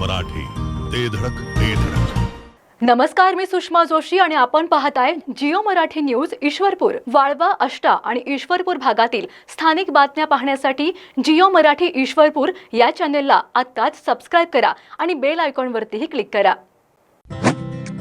मराठी. ते धडक ते धडक. नमस्कार मी सुषमा जोशी आणि आपण पाहताय जिओ मराठी न्यूज ईश्वरपूर वाळवा अष्टा आणि ईश्वरपूर भागातील स्थानिक बातम्या पाहण्यासाठी जिओ मराठी ईश्वरपूर या चॅनेलला आत्ताच सबस्क्राईब करा आणि बेल आयकॉनवरतीही क्लिक करा.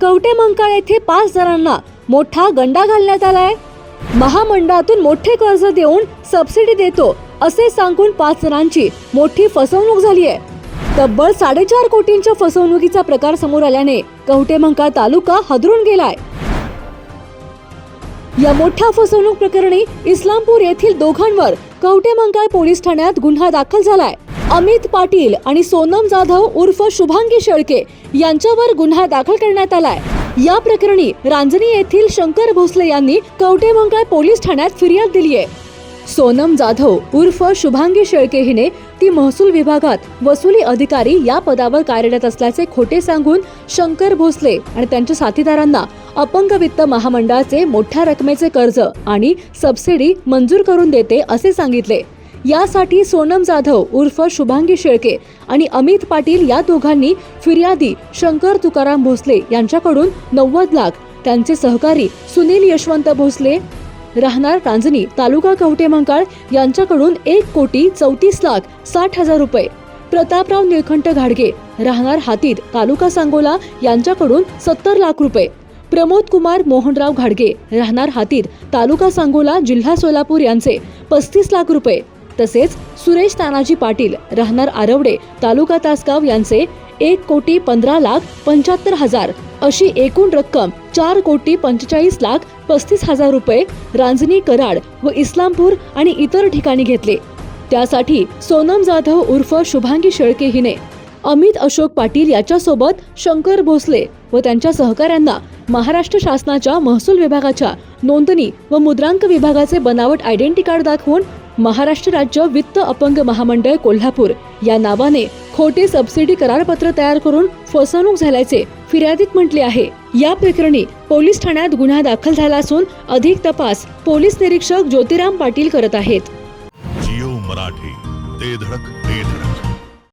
कवटेमंकाळ येथे पाच जणांना मोठा गंडा घालण्यात आलाय महामंडळातून मोठे कर्ज देऊन सबसिडी देतो असे सांगून पाच जणांची मोठी फसवणूक झाली आहे. तब्बल साडेचार कोटींच्या फसवणुकीचा प्रकार समोर आल्याने कवटे मंकाळ तालुका हदरून गेलाय. या मोठ्या फसवणूक प्रकरणी इस्लामपूर येथील दोघांवर कवटे मंकाळ पोलीस ठाण्यात गुन्हा दाखल झालाय. अमित पाटील आणि सोनम जाधव उर्फ शुभांगी शेळके यांच्यावर गुन्हा दाखल करण्यात आलाय. या प्रकरणी रांजणी येथील शंकर भोसले यांनी कवटे पोलीस ठाण्यात फिर्याद दिली आहे. सोनम जाधव उर्फ शुभांगी शेळके हिने ती महसूल विभागात वसुली अधिकारी या पदावर कार्यरत असल्याचे खोटे सांगून शंकर भोसले आणि त्यांच्या साथीदारांना अपंग वित्त महामंडळाचे मोठ्या रकमेचे कर्ज आणि सबसिडी मंजूर करून देते असे सांगितले. यासाठी सोनम जाधव उर्फ शुभांगी शेळके आणि अमित पाटील या दोघांनी फिर्यादी शंकर तुकाराम भोसले यांच्याकडून नव्वद लाख. त्यांचे सहकारी सुनील यशवंत भोसले राहणार रांजणी तालुका कवटे मंकाळ यांच्याकडून एक कोटी चौतीस लाख साठ हजार रुपये. प्रतापराव निळकंठ घाडगे राहणार हातीत तालुका सांगोला यांच्याकडून सत्तर लाख रुपये. प्रमोद कुमार मोहनराव घाडगे राहणार हातीत तालुका सांगोला जिल्हा सोलापूर यांचे पस्तीस लाख रुपये. तसेच सुरेश तानाजी पाटील राहणार आरवडे तालुका तासगाव यांचे एक कोटी पंधरा लाख पंच्याहत्तर हजार अशी एकूण रक्कम चार कोटी पंचेचाळीस लाख पस्तीस हजार रुपये रांजणी कराड व इस्लामपूर आणि इतर ठिकाणी घेतले. त्यासाठी सोनम जाधव उर्फ शुभांगी शेळके हिने अमित अशोक पाटील याच्यासोबत शंकर भोसले व त्यांच्या सहकाऱ्यांना महाराष्ट्र शासनाच्या महसूल विभागाच्या नोंदणी व मुद्रांक विभागाचे बनावट आयडेंटी कार्ड दाखवून महाराष्ट्र राज्य वित्त अपंग महामंडळ कोल्हापूर या नावाने खोटे सबसिडी करारपत्र तयार करून फसवणूक झाल्याचे फिर्यादीत म्हटले आहे. या प्रकरणी पोलीस ठाण्यात गुन्हा दाखल झाला असून अधिक तपास पोलीस निरीक्षक ज्योतिराम पाटील करत आहेत. जिओ मराठी ते धडक ते